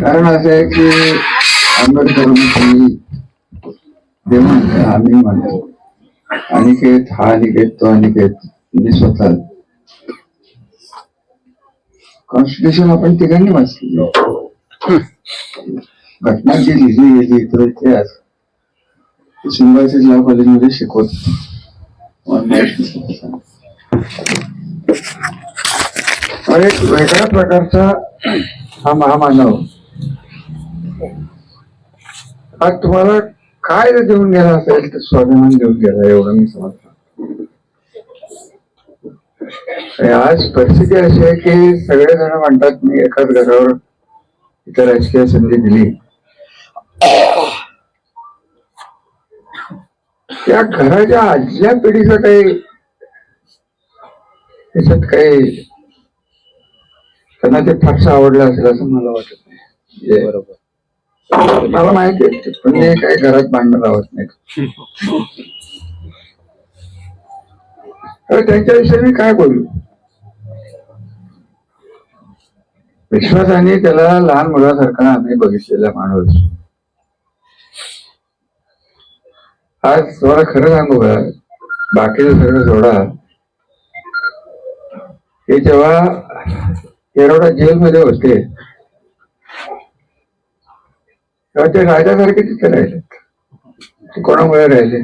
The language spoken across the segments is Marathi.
कारण असं आहे की आंबेडकरांनी देव आम्ही म्हणतो. अनिकेत हा अनिकेत तो अनिकेत मी स्वतः. कॉन्स्टिट्यूशन आपण तिघांनी वाचली घटना जी लिहिली गेली तर इतिहास. सिंबायसिस लॉ कॉलेजमध्ये शिकवत. एक वेगळ्या प्रकारचा हा महामानव. आज तुम्हाला काय देऊन गेला असेल तर स्वाभिमान देऊन गेला एवढं मी समजतो. आज परिस्थिती अशी आहे की सगळेजण म्हणतात मी एकाच घरावर इथं राजकीय संधी दिली. त्या घराच्या आजच्या पिढीचं काही त्याच्यात काही त्यांना ते फारसं आवडलं असेल असं मला वाटत नाही. बरोबर. मला माहिती आहे पण मी काही घरात भांडण लावत नाही. त्यांच्याविषयी मी काय बोलू? विश्वासाने त्याला लहान मुलासारखा आम्ही बघितलेला माणूस. आज तुम्हाला खरं सांगू का? बाकीचं सगळं सोडा. हे जेव्हा येरवडा जेलमध्ये होते तेव्हा ते राजासारखे तिथे राहिले कोणामुळे राहिले?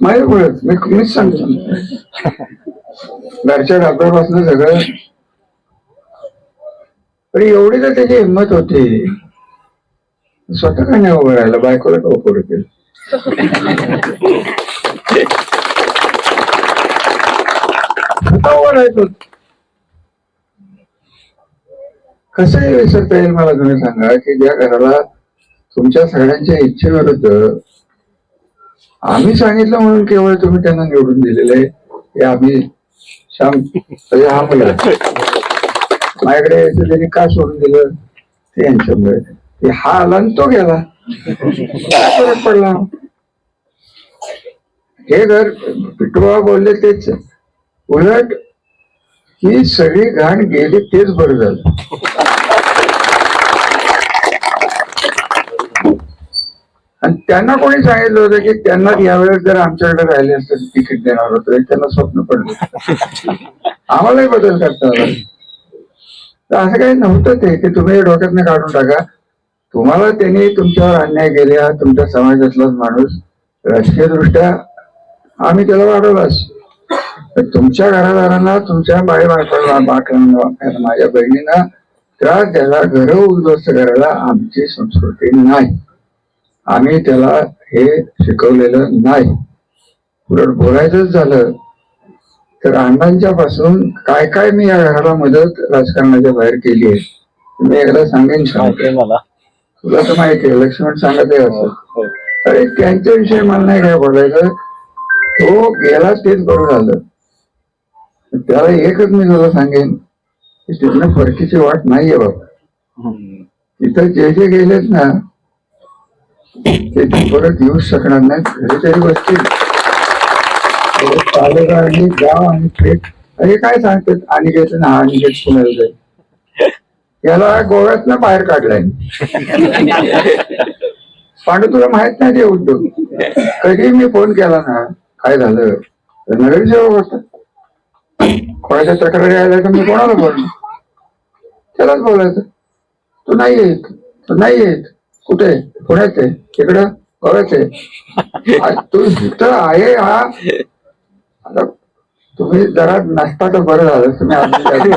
माझ्यामुळेच. मी मीच सांगतो. घरच्या डॉक्टरपासून सगळं पण एवढी तर त्याची हिंमत होती. स्वतः का नाही उभं राहिलं. बायकोला का उभं केलं स्वतः उभं राहायचं कसं विसरता येईल मला तुम्ही सांगा की ज्या घराला तुमच्या सगळ्यांच्या इच्छेविरुद्ध आम्ही सांगितलं म्हणून केवळ तुम्ही त्यांना निवडून दिलेलं आहे. हे आम्ही श्याम हा मुला माझ्याकडे यायचं त्यांनी का सोडून दिलं? ते यांच्यामुळे. ते हा आला आणि तो गेला. काय फरक पडला. हे घर पिटवा बोलले तेच. उलट ही सगळी घाण गेली तेच बरं झालं. आणि त्यांना कोणी सांगितलं होतं की त्यांना यावेळेस जर आमच्याकडे राहिले असते तर तिकीट देणार होतं त्यांना स्वप्न पडलं. आम्हालाही बदल करता आला. तर असं काही नव्हतं ते की तुम्ही डोक्यात डोक्यातनं काढून टाका. तुम्हाला त्यांनी तुमच्यावर अन्याय केले तुमच्या समाजातलाच माणूस. राजकीय दृष्ट्या आम्ही त्याला वाढवलाच. तुमच्या घरादारांना तुमच्या बाई बायकोला बाकांना माझ्या बहिणींना त्रास द्यायला घर उद्ध्वस्त करायला आमची संस्कृती नाही. आम्ही त्याला हे शिकवलेलं नाही. उलट बोलायचंच झालं तर अण्णांच्या पासून काय काय मी या घराला मदत राजकारणाच्या बाहेर केली आहे मी एकदा सांगेन तुला तर माहिती आहे लक्ष्मण सांगत आहे हो, असं. हो. अरे त्यांच्याविषयी मला नाही काय बोलायचं तो गेला तेच बरं झालं. त्याला एकच मी तुला सांगेन की तिथनं फरकीची वाट नाहीये बाबा तिथं जे जे गेलेत ना ते परत येऊ शकणार नाही घरी तरी बसतील. तालुका आणि गाव आणि पेठ. अरे काय सांगतात? आणि घेत ना आणि घेत पुण्याला जाईल याला गोव्यातनं बाहेर काढलाय. पांडू तुला माहीत नाही ते उद्योग. कधी मी फोन केला ना काय झालं? तर नगरसेवक होतात कोणाच्या तक्रारी आल्या तर मी कोणाला बोललो त्यालाच बोलायचं. तू नाही येत. तू नाही येत. कुठे? पुण्यात आहे तिकडं गोव्यात आहे आज तू इथं आहे हा. आता तुम्ही जरा नसता तर बरं झालं. तुम्ही आधी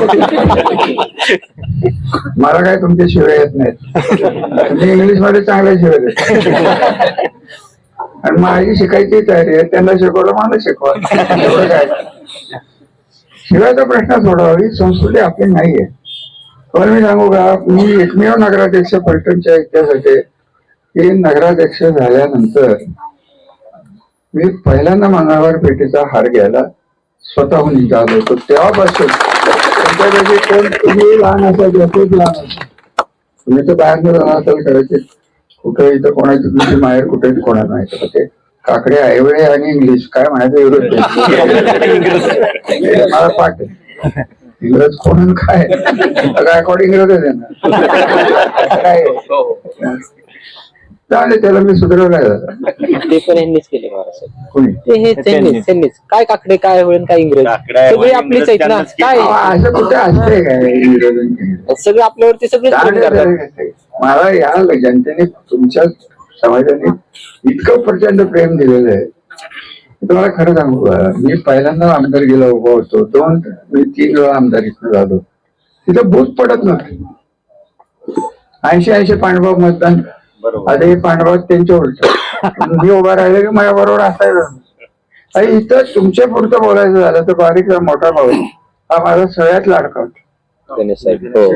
मला काय तुमचे शिवाय येत नाहीत. तुम्ही इंग्लिशमध्ये चांगल्या शिवाय देत. आणि माझी शिकायची तयारी आहे. त्यांना शिकवलं मला शिकवा. एवढं काय? शिवायचा प्रश्न सोडवावी ही संस्कृती आपली नाहीये. पण मी सांगू का मी एकमेव नगराध्यक्ष पलटणच्या इतिहासाचे की नगराध्यक्ष झाल्यानंतर मी पहिल्यांदा मंगळवार पेटीचा हार घ्यायला स्वतःहून निघालो होतो. तेव्हापासून त्यांच्यापैकी कोण तुम्ही लहान असाल खूप लहान असाल तुम्ही तर बाहेर जाणार असाल कदाचित कुठे इथं कोणाची तुमची माहेर कुठे कोणा नाही ते काकडे आयवळे आणि इंग्लिश काय म्हणायचं एवढं? मला पाठ. इंग्रज कोण आणि काय? गायकवाड इंग्रजच आहे ना काय चालेल त्याला मी सुधारवलाय. ते पण यांनीच केले महाराज. कोणी? हे काय काकडे काय होईल काय इंग्रज? सगळे इंग्रज आपलीच आहेत ना? काय? असं कुठे असते काय? इंग्रजांनी सगळे आपल्यावरती सगळे मला या जनतेने तुमच्या समाजाने इतकं प्रचंड प्रेम दिलेलं आहे. मी तुम्हाला खरं सांगू का? मी पहिल्यांदा आमदार गेला उभा होतो. दोन मी तीन वेळा आमदारीतनं झालो तिथं बूथ पडत नव्हतं. ऐंशी ऐंशी पांडव मतदान. आता हे पांडव त्यांच्या उलट. मी उभा राहिले की माझ्या बरोबर असायचं. आणि इथं तुमच्या पुरतं बोलायचं झालं तर बारीक मोठा भाऊ. हा माझा सगळ्यात लाडका होता. साहेब हो.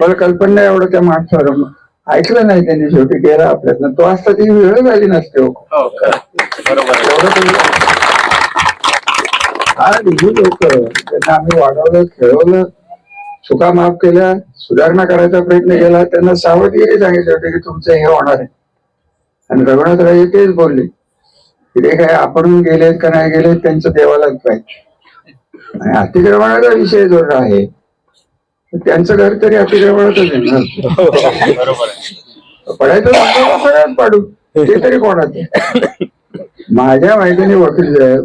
मला कल्पना एवढं त्या माणसावर. ऐकलं नाही त्यांनी शेवटी केला आपल्यातनं तो असता ती वेळ झाली नसते हो. हो लोक. त्यांना आम्ही वाढवलं खेळवलं चुका माफ केल्या सुधारणा करायचा प्रयत्न केला. त्यांना सावधगिरी सांगितली होती की तुमचं हे होणार आहे. आणि रघुनाथ राजे तेच बोलले की ते काय आपण गेलेत का नाही गेलेत त्यांचं देवालाच पाहिजे. आणि अतिक्रमणाचा विषय जो आहे त्यांचं घर तरी अतिक्रमणातच आहे ना. बरोबर आहे. पडायचं तर सगळ्यात पाडू. ते तरी कोणाचं? माझ्या माहितीने वकील साहेब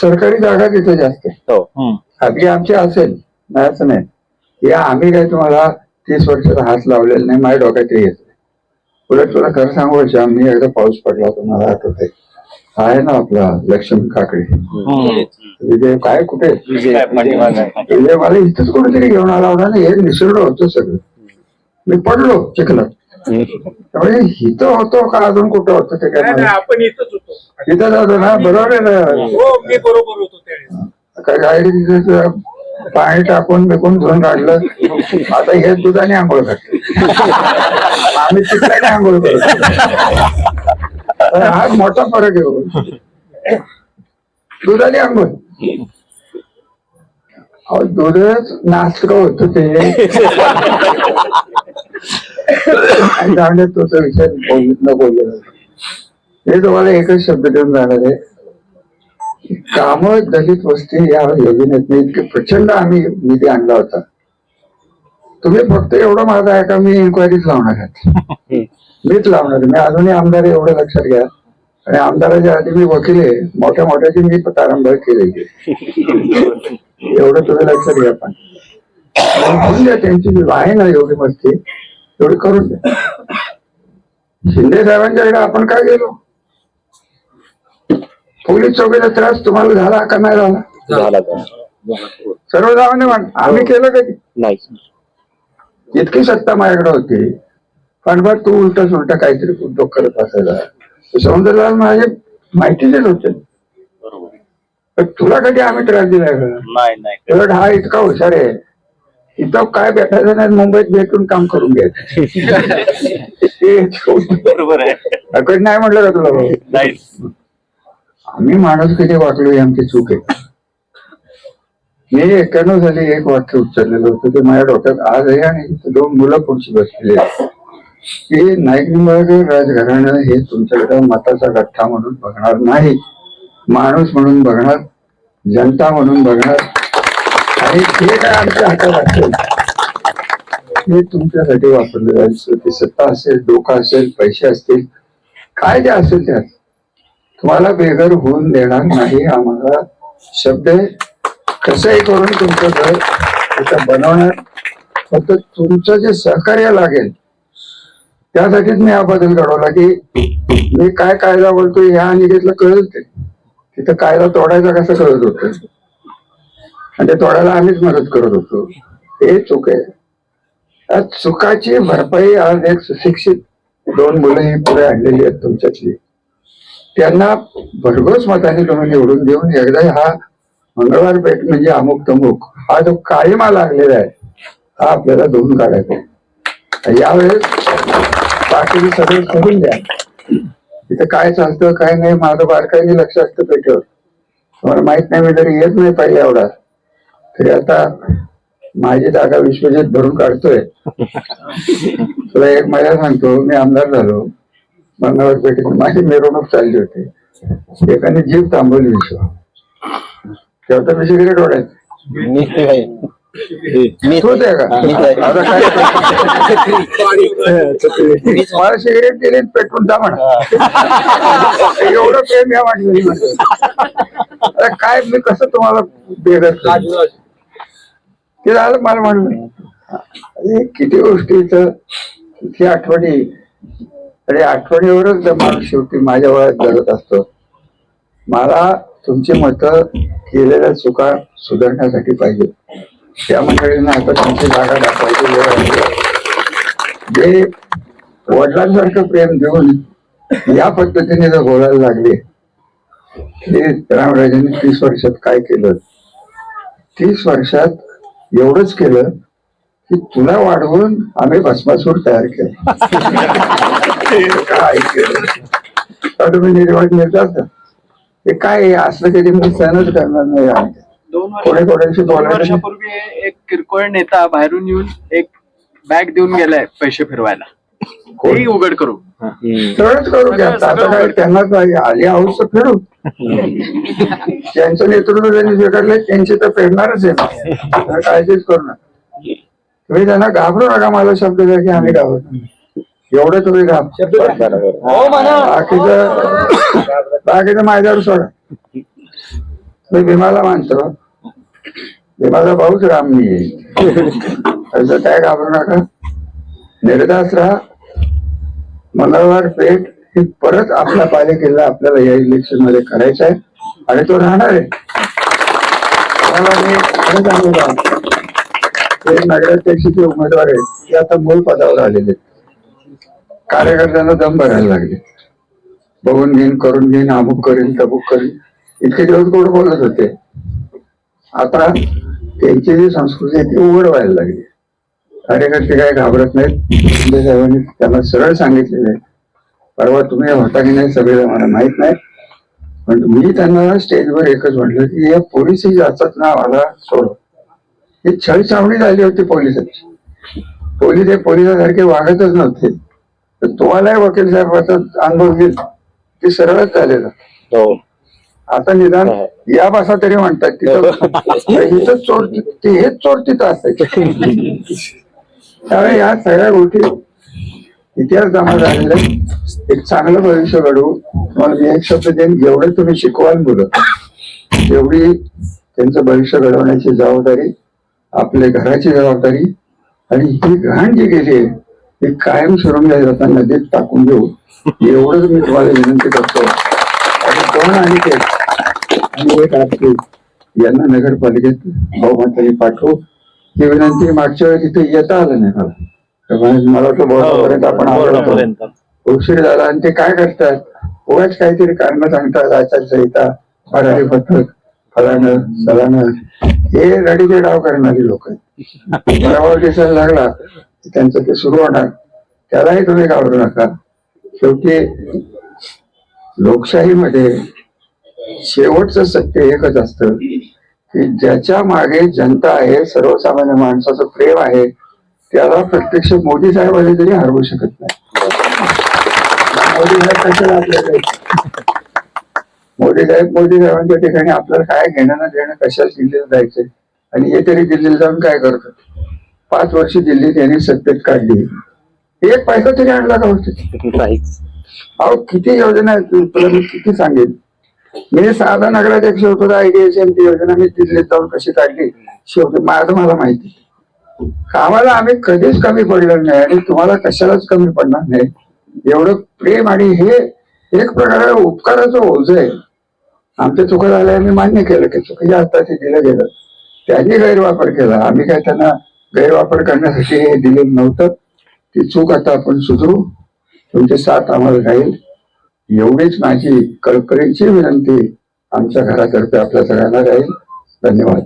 सरकारी जागा तिथे जास्त आहे. हो. खाजगी आमची असेल नाही असं नाही. या आम्ही काय तुम्हाला तीस वर्षाचा हात लावलेला नाही माझ्या डोक्यात येत नाही. उलट तुला खरं सांगू श्याम मी एकदा पाऊस पडला होता मला आठवत आहे ना आपला लक्ष्मी काकडे. विजय काय कुठे? विजय मला इथंच कुठेतरी घेऊन आला होता ना हे निसर्ग होतं सगळं. मी पडलो चिखलात. त्यामुळे इथं होतो का? अजून कुठं होतं ते काय नाही नाही, मला- आपण इथंच होतो. इथं जातो ना? बरोबर आहे ना? हो मी बरोबर होतो काय गाडी पाणी टाकून बिकून धुवून काढलं. आता हे दुधाने आंघोळ करतो. आम्ही चिकलाने आंघोळ करतो. हा मोठा फरक आहे दूध दुधाने आंघोळ. दूधच नाचक होत ते. आणि विचार तो हे तुम्हाला एकच शब्द देऊन जाणार आहे. काम दलित वस्ती या योजनेत इतके प्रचंड आम्ही निधी आणला होता. तुम्ही फक्त एवढं माझा आहे का मी इन्क्वायरीच लावणार आहात मीच लावणार. मी अजूनही आमदार एवढं लक्षात घ्या. आणि आमदाराच्या आधी मी वकील आहे. मोठ्या मोठ्याची मी केलेली आहे. एवढं तुम्ही लक्षात घ्या पण. द्या त्यांची जी आहे ना एवढी मस्ती तेवढी करून द्या. शिंदे साहेबांच्याकडे आपण काय गेलो? पोलीस चौकीचा त्रास तुम्हाला झाला का नाही झाला. सर्वसामान्य मान आम्ही केलं कधी? नाही. इतकी सत्ता माझ्याकडे होती. पण तू उलट सुलट काहीतरी उद्योग करत असायला. सौंदर्यलाल माझे होते. बरोबर. आहे. पण तुला कधी आम्ही त्रास दिलाय नाही हा इतका हुशार आहे. इथं काय भेटायचं नाही मुंबईत भेटून काम करून घ्यायचं. ते- बरोबर आहे. कधी नाही म्हटलं का तुला? नाही. आम्ही माणूस किती वाकलो ही आमची चूक आहे. मी एक्क्याण्णव साली एक वाक्य उच्चारलेलं होतं ते माझ्या डोक्यात आज आहे आणि दोन मुलं पुढची बसलेली आहेत. की नाईक निंबाळकर राजघराणं हे तुमच्याकडे मताचा गठ्ठा म्हणून बघणार नाही. माणूस म्हणून बघणार जनता म्हणून बघणार. आणि ते काय आमच्या हातात असेल? हे तुमच्यासाठी वापरलं जायचं ते सत्ता असेल डोकं असेल पैसे असतील काय जे असेल त्यात. तुम्हाला बेघर होऊन देणार नाही आम्हाला. शब्द आहे. कसंही करून तुमचं घर बनवणार. फक्त तुमचं जे सहकार्य लागेल त्यासाठीच मी हा बदल घडवला की मी काय कायदा बोलतो ह्या निगेतलं कळत ते. तिथं कायदा तोडायचा कसं कळत होत? आणि ते तोडायला आम्हीच मदत करत होतो. हे चूक आहे. त्या चुकाची भरपाई आज एक सुशिक्षित दोन मुलं ही पुढे आणलेली आहेत तुमच्यातली. त्यांना भरघोस मताने तुम्ही निवडून देऊन एकदा हा मंगळवार पेठ म्हणजे अमुक तमुक हा जो कायमा लागलेला आहे हा आपल्याला धुवून काढायचा आहे. यावेळेस बाकीचे सगळे सोडून द्या. तिथं काय चालतं काय नाही माझं बारकाईने लक्ष असतं पेटीवर. तुम्हाला माहीत नाही मी जरी येत नाही पाहिजे एवढा. तरी आता माझी जागा विश्वजित भरून काढतोय. तुला एक महिला सांगतो मी आमदार झालो. मंगळवार पेठेत माझी मिरवणूक चालली होती. एकाने जीप थांबवली विश्व. तेव्हा तर मी सिगरेट ओढायचं आहे का. आता काय? मला सिगरेट दिली आणि पेटवून जा म्हणा. एवढं प्रेम या वाटलं म्हणतो काय मी कसं तुम्हाला करू? ते झालं मला म्हणलं अरे किती गोष्टीच किती आठवणी. अरे आठवणीवरच माणूस शेवटी माझ्या वयात जगत असतो. मला तुमची मतं केलेल्या चुका सुधारण्यासाठी पाहिजे त्या मंडळींना आता त्यांची जागा दाखवायची वेळ आली जे वडिलांसारखं प्रेम देऊन या पद्धतीने जर बोलायला लागले ते रामराजांनी तीस वर्षात काय केलं? तीस वर्षात एवढंच केलं की तुला वाढवून आम्ही भस्मासूर तयार केला. काय केलं? तर तुम्ही निर्वाह निर्धार ते काय असलं कधी मी सहनच करणार नाही दोन कोणी. वर्षापूर्वी एक किरकोळ नेता बाहेरून येऊन एक बॅग देऊन गेलाय पैसे फिरवायला. तेही उघड करू. सरळच करू की आता आता काय त्यांना काय आली आऊस तर फेडू त्यांचं नेतृत्व त्यांनी स्वीकारलं त्यांची तर फेडणारच आहे. ना तर काळजीच करू नका. तुम्ही त्यांना घाबरू नका मला शब्द द्या की आम्ही घाबरत. एवढं तुम्ही घाब बरोबर बाकीचं बाकीचं माझ्यावर सोडा. मी भीमाला मानतो. भीमाचा भाऊच राम मी. आहे असं काय घाबरू नका. निर्धास राहा. मंगळवार पेठ हे परत आपल्या पालिकेला आपल्याला या इलेक्शनमध्ये करायचं आहे. आणि तो राहणार आहे. तुम्हाला नगराध्यक्षाचे उमेदवार आहेत ते आता मूळ पदावर आलेले आहेत. कार्यकर्त्यांना दम भरायला लागले. बघून घेईन करून घेईन अमुक करीन तमुक करीन. इतके दिवस गोड बोलत होते? आता त्यांची जी संस्कृती ती उघड व्हायला लागली. कार्यकर्ते काय घाबरत नाहीत? साहेबांनी त्यांना सरळ सांगितलेले परवा तुम्ही होता की नाही सगळे मला माहीत नाही. पण मी त्यांना स्टेजवर एकच म्हटलं की या पोलीस जाचाच ना मला सोड ही छळछावणी झाली होती पोलिसांची. पोलीस हे पोलिसासारखे वागतच नव्हते. तर तुम्हालाही वकील साहेबाचा अनुभव येईल ते सरळच झालेलं. हो. आता निदान या भाषा तरी म्हणतात तिथं चोर ते हेच चोर तिथं असायचे. त्यामुळे या सगळ्या गोष्टी इतिहास जमा झालेला. एक चांगलं भविष्य घडवू. तुम्हाला मी एक शब्द देईन जेवढे तुम्ही शिकवाल मुलं तेवढी त्यांचं भविष्य घडवण्याची जबाबदारी आपल्या घराची जबाबदारी आणि ही घाण जी गेली आहे ही कायम सुरंगाई जाता नदीत टाकून देऊ एवढंच मी तुम्हाला विनंती करतो. आणि दोन आणि ते यांना नगरपालिकेत बहुमताने पाठवू ही विनंती मागच्या वेळी तिथे येता आलं नाही मला. त्यामुळे मला वाटतं बहुमतापर्यंत आपण आलो. उशीर झाला आणि ते काय करतात? उगाच काहीतरी कारण सांगतात आचारसंहिता भरारी पद्धत फलानं सलानं. हे रडीचे डाव करणारी लोक आहेत. दिसायला लागला त्यांचं ते सुरू होणार. त्यालाही तुम्ही घाबरू नका. शेवटी लोकशाहीमध्ये शेवटचं सत्य एकच असतं की ज्याच्या मागे जनता आहे सर्वसामान्य माणसाचं प्रेम आहे त्याला प्रत्यक्ष मोदी साहेब आले तरी हरवू शकत नाही. मोदी साहेब कशाला आपल्याकडे मोदी साहेब मोदी साहेबांच्या ठिकाणी आपल्याला काय घेणं ना देणं कशाला दिल्लीला जायचंय? आणि हे तरी दिल्लीला जाऊन काय करतात? पाच वर्ष दिल्लीत यांनी सत्तेत काढली. एक पैसा तरी आणला का होते? अहो किती योजना आहेत? तुला मी किती सांगेन? मी साधा नगराध्यक्ष होतो तर योजना मी दिल्लीत जाऊन कशी काढली? शेवटी माझं मला माहिती. कामाला आम्ही कधीच कमी पडलं नाही आणि तुम्हाला कशालाच कमी पडणार नाही. एवढं प्रेम आणि हे एक प्रकारे उपकाराचं ओझ आहे. आमच्या चुका झाल्या आम्ही मान्य केलं की चुकीच्या हातात हे दिलं गेलं. त्यांनी गैरवापर केला. आम्ही काय त्यांना गैरवापर करण्यासाठी हे दिले नव्हतं. ती चूक आता आपण सुधरू. तुमचे साथ आम्हाला राहील. एवढीच माझी कळकळीची विनंती आमच्या घरातर्फे आपल्या सगळ्यांना राहील. धन्यवाद.